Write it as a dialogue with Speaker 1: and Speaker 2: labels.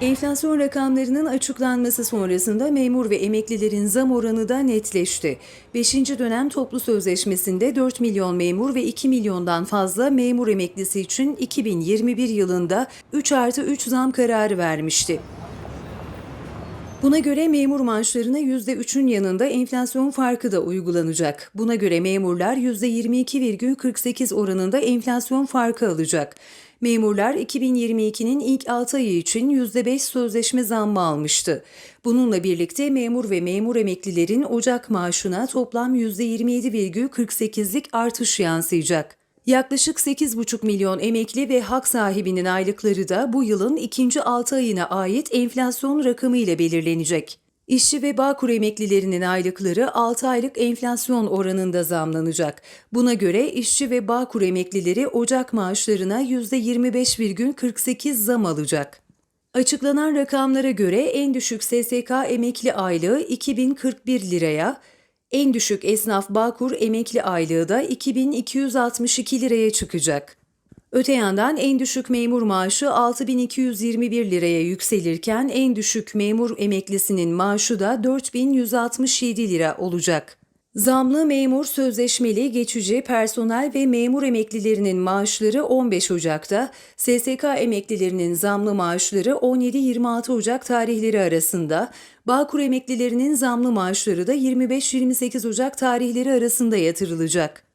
Speaker 1: Enflasyon rakamlarının açıklanması sonrasında memur ve emeklilerin zam oranı da netleşti. 5. dönem toplu sözleşmesinde 4 milyon memur ve 2 milyondan fazla memur emeklisi için 2021 yılında 3 artı 3 zam kararı vermişti. Buna göre memur maaşlarına %3'ün yanında enflasyon farkı da uygulanacak. Buna göre memurlar %22,48 oranında enflasyon farkı alacak. Memurlar 2022'nin ilk 6 ayı için %5 sözleşme zammı almıştı. Bununla birlikte memur ve memur emeklilerin Ocak maaşına toplam %27,48'lik artış yansıyacak. Yaklaşık 8,5 milyon emekli ve hak sahibinin aylıkları da bu yılın ikinci 6 ayına ait enflasyon rakamı ile belirlenecek. İşçi ve Bağkur emeklilerinin aylıkları 6 aylık enflasyon oranında zamlanacak. Buna göre işçi ve Bağkur emeklileri Ocak maaşlarına %25,48 zam alacak. Açıklanan rakamlara göre en düşük SSK emekli aylığı 2041 liraya, en düşük esnaf Bağkur emekli aylığı da 2262 liraya çıkacak. Öte yandan en düşük memur maaşı 6221 liraya yükselirken en düşük memur emeklisinin maaşı da 4167 lira olacak. Zamlı memur sözleşmeli geçici personel ve memur emeklilerinin maaşları 15 Ocak'ta, SSK emeklilerinin zamlı maaşları 17-26 Ocak tarihleri arasında, Bağkur emeklilerinin zamlı maaşları da 25-28 Ocak tarihleri arasında yatırılacak.